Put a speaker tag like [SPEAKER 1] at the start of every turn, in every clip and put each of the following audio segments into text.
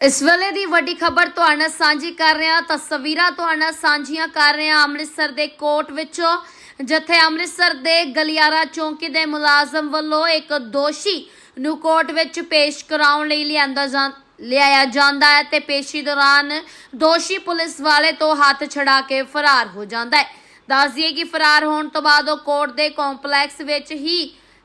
[SPEAKER 1] ਇਸ ਵੇਲੇ ਦੀ ਵੱਡੀ ਖਬਰ ਤੁਹਾਡੇ ਨਾਲ ਸਾਂਝੀ ਕਰ ਰਹੇ ਹਾਂ ਤਸਵੀਰਾਂ ਤੁਹਾਡੇ ਨਾਲ ਸਾਂਝੀਆਂ ਕਰ ਰਹੇ ਹਾਂ ਅੰਮ੍ਰਿਤਸਰ ਦੇ ਕੋਰਟ ਵਿੱਚੋਂ, ਜਿੱਥੇ ਅੰਮ੍ਰਿਤਸਰ ਦੇ ਗਲਿਆਰਾ ਚੌਂਕੀ ਦੇ ਮੁਲਾਜ਼ਮ ਵੱਲੋਂ ਇੱਕ ਦੋਸ਼ੀ ਨੂੰ ਕੋਰਟ ਵਿੱਚ ਪੇਸ਼ ਕਰਾਉਣ ਲਈ ਲਿਆਂਦਾ ਜਾਂ, ਲਿਆਇਆ ਜਾਂਦਾ ਹੈ ਤੇ ਪੇਸ਼ੀ ਦੌਰਾਨ ਦੋਸ਼ੀ ਪੁਲਿਸ ਵਾਲੇ ਤੋਂ ਹੱਥ ਛੜਾ ਕੇ ਫਰਾਰ ਹੋ ਜਾਂਦਾ ਹੈ। ਦੱਸ ਦਈਏ ਕਿ ਫਰਾਰ ਹੋਣ ਤੋਂ ਬਾਅਦ ਉਹ ਕੋਰਟ ਦੇ ਕੰਪਲੈਕਸ ਵਿੱਚ ਹੀ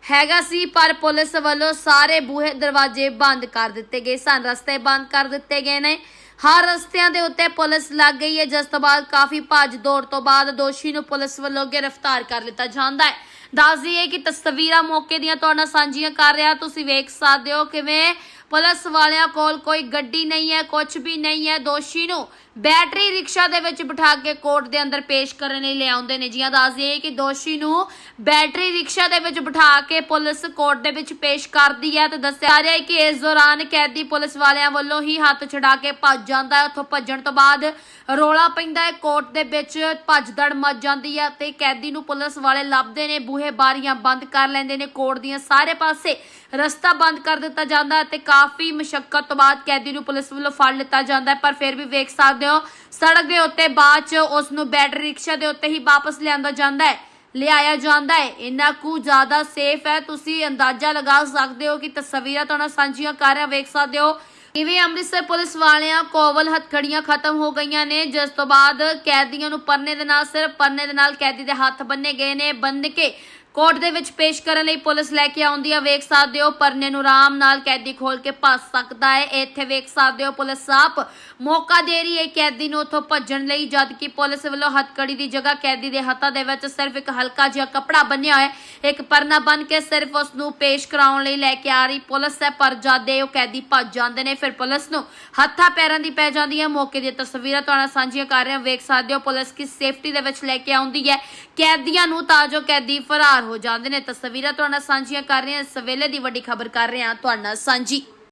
[SPEAKER 1] ਹੈਗਾ ਸੀ, ਪਰ ਪੁਲਿਸ ਵੱਲੋਂ ਸਾਰੇ ਬੂਹੇ ਦਰਵਾਜ਼ੇ ਬੰਦ ਕਰ ਦਿੱਤੇ ਗਏ ਸਨ। ਰਸਤੇ ਬੰਦ ਕਰ ਦਿੱਤੇ ਗਏ ਨੇ। ਹਰ ਰਸਤਿਆਂ ਦੇ ਉੱਤੇ ਪੁਲਿਸ ਲੱਗ ਗਈ ਹੈ। ਜਿਸ ਤੋਂ ਬਾਅਦ ਕਾਫੀ ਭੱਜ ਦੌੜ ਤੋਂ ਬਾਅਦ ਦੋਸ਼ੀ ਨੂੰ ਪੁਲਿਸ ਵੱਲੋਂ ਗ੍ਰਿਫਤਾਰ ਕਰ ਲਿੱਤਾ ਜਾਂਦਾ ਹੈ। ਦੱਸ ਦਈਏ ਕਿ ਤਸਵੀਰਾਂ ਮੌਕੇ ਦੀਆਂ ਤੁਹਾਡੇ ਨਾਲ ਸਾਂਝੀਆਂ ਕਰ ਰਿਹਾ। ਤੁਸੀਂ ਵੇਖ ਸਕਦੇ ਹੋ ਕਿਵੇਂ ਪੁਲਿਸ ਵਾਲਿਆਂ ਕੋਲ ਕੋਈ ਗੱਡੀ ਨਹੀਂ ਹੈ ਕੁਝ ਵੀ ਨਹੀਂ ਹੈ। ਦੋਸ਼ੀ ਨੂੰ ਬੈਟਰੀ ਰਿਕਸ਼ਾ ਦੇ ਵਿੱਚ ਬਿਠਾ ਕੇ ਕੋਰਟ ਦੇ ਅੰਦਰ ਪੇਸ਼ ਕਰਨ ਲਈ ਲਿਆਉਂਦੇ ਨੇ। ਜੀਆਂ ਦੱਸ ਦਈਏ ਕਿ ਦੋਸ਼ੀ ਨੂੰ ਬੈਟਰੀ ਰਿਕਸ਼ਾ ਦੇ ਵਿੱਚ ਬਿਠਾ ਕੇ ਪੁਲਿਸ ਕੋਰਟ ਦੇ ਵਿੱਚ ਪੇਸ਼ ਕਰਦੀ ਹੈ ਤੇ ਦੱਸਿਆ ਰਿਹਾ ਹੈ ਕਿ ਇਸ ਦੌਰਾਨ ਕੈਦੀ ਪੁਲਿਸ ਵਾਲਿਆਂ ਵੱਲੋਂ ਹੀ ਹੱਥ ਛਡਾ ਕੇ ਭੱਜ ਜਾਂਦਾ ਹੈ। ਉੱਥੋਂ ਭੱਜਣ ਤੋਂ ਬਾਅਦ ਰੋਲਾ ਪੈਂਦਾ ਹੈ। ਕੋਰਟ ਦੇ ਵਿੱਚ ਭੱਜਦੜ ਮਚ ਜਾਂਦੀ ਹੈ ਤੇ ਕੈਦੀ ਨੂੰ ਪੁਲਿਸ ਵਾਲੇ ਲੱਭਦੇ ਨੇ। ਬੂਹੇ ਬਾਰੀਆਂ ਬੰਦ ਕਰ ਲੈਂਦੇ ਨੇ। ਕੋਰਟ ਦੀਆਂ ਸਾਰੇ ਪਾਸੇ ਰਸਤਾ ਬੰਦ ਕਰ ਦਿੱਤਾ ਜਾਂਦਾ ਹੈ ਤੇ ਕਾਫੀ ਮੁਸ਼ਕਲ ਤੋਂ ਬਾਅਦ ਕੈਦੀ ਨੂੰ ਪੁਲਿਸ ਵੱਲੋਂ ਫੜ ਲਿੱਤਾ ਜਾਂਦਾ ਹੈ। ਪਰ ਫਿਰ ਵੀ ਵੇਖ ਸਕਦੇ ਹੋ ਸੜਕ ਦੇ ਉੱਤੇ ਬਾਅਦ ਚ ਉਸ ਨੂੰ ਬੈਟਰੀ ਰਿਕਸ਼ਾ ਦੇ ਉੱਤੇ ਹੀ ਵਾਪਸ ਲਿਆਂਦਾ ਜਾਂਦਾ ਹੈ। ਲਿਆਇਆ ਜਾਂਦਾ ਹੈ। ਇੰਨਾ ਕੁ ਜ਼ਿਆਦਾ ਸੇਫ ਹੈ। ਤੁਸੀਂ ਅੰਦਾਜ਼ਾ ਲਗਾ ਸਕਦੇ ਹੋ ਕਿ ਤਸਵੀਰਾਂ ਤੁਹਾਨੂੰ ਸਾਂਝੀਆਂ ਕਰ ਰਿਹਾ ਵੇਖ ਸਕਦੇ ਹੋ। ਕਿਵੇਂ ਅੰਮ੍ਰਿਤਸਰ ਪੁਲਿਸ ਵਾਲਿਆਂ ਕੋਵਲ ਹੱਥਕੜੀਆਂ ਖਤਮ ਹੋ ਗਈਆਂ ਨੇ। ਜਿਸ ਤੋਂ ਬਾਅਦ ਕੈਦੀਆਂ ਨੂੰ ਪਰਨੇ ਦੇ ਨਾਲ ਸਿਰਫ ਪਰਨੇ ਦੇ ਨਾਲ ਕੈਦੀ ਦੇ ਹੱਥ ਬੰਨੇ ਗਏ ਨੇ। ਬੰਨ ਕੇ ਕੋਰਟ ਦੇ ਵਿੱਚ ਪੇਸ਼ ਕਰਨ ਲਈ ਪੁਲਿਸ ਲੈ ਕੇ ਆਉਂਦੀ ਆ, ਵੇਖ ਸਕਦੇ ਹੋ, ਪਰਨੇ ਨੂੰ ਆਰਾਮ ਨਾਲ ਕੈਦੀ ਖੋਲ ਕੇ ਭੱਜ ਸਕਦਾ ਹੈ। ਇੱਥੇ ਵੇਖ ਸਕਦੇ ਹੋ, ਪੁਲਿਸ ਆਪ ਮੌਕਾ ਦੇ ਰਹੀ ਹੈ ਕੈਦੀ ਨੂੰ ਉੱਥੋਂ ਭੱਜਣ ਲਈ ਜਦ ਕਿ ਪੁਲਿਸ ਵੱਲੋਂ ਹੱਥਕੜੀ ਦੀ ਜਗ੍ਹਾ ਕੈਦੀ ਦੇ ਹੱਥਾਂ ਦੇ ਵਿੱਚ ਸਿਰਫ ਇੱਕ ਹਲਕਾ ਜਿਹਾ ਕੱਪੜਾ ਬੰਨਿਆ ਹੋਇਆ ਹੈ। ਇੱਕ ਪਰਨਾ ਬੰਨ ਕੇ ਸਿਰਫ ਉਸ ਨੂੰ ਪੇਸ਼ ਕਰਾਉਣ ਲਈ ਲੈ ਕੇ ਆ ਰਹੀ ਪੁਲਿਸ ਹੈ, ਪਰ ਜਦ ਇਹ ਉਹ ਕੈਦੀ ਭੱਜ ਜਾਂਦੇ ਨੇ, ਫਿਰ ਪੁਲਿਸ ਨੂੰ ਹੱਥਾਂ ਪੈਰਾਂ ਦੀ ਪੈ ਜਾਂਦੀ ਹੈ। ਮੌਕੇ ਦੀਆਂ ਤਸਵੀਰਾਂ ਤੁਹਾਡਾ ਸਾਂਝੀਆਂ ਕਰ ਰਹੇ ਹਾਂ ਵੇਖ ਸਕਦੇ ਹੋ, ਪੁਲਿਸ ਕੀ ਸੇਫਟੀ ਦੇ ਵਿੱਚ ਲੈ ਕੇ ਆਉਂਦੀ ਹੈ। ਕੈਦੀਆਂ ਨੂੰ ਤਾਂ ਜੋ ਕੈਦੀ ਫਰਾਰ ਹੋ ਜਾਂਦੇ ਨੇ ਤਸਵੀਰਾਂ ਤੁਹਾਡੇ ਨਾਲ ਸਾਂਝੀਆਂ ਕਰ ਰਹੇ ਹਾਂ। ਇਸ ਵੇਲੇ ਦੀ ਵੱਡੀ ਖਬਰ ਕਰ ਰਹੇ ਹਾਂ ਤੁਹਾਡੇ ਸਾਂਝੀ।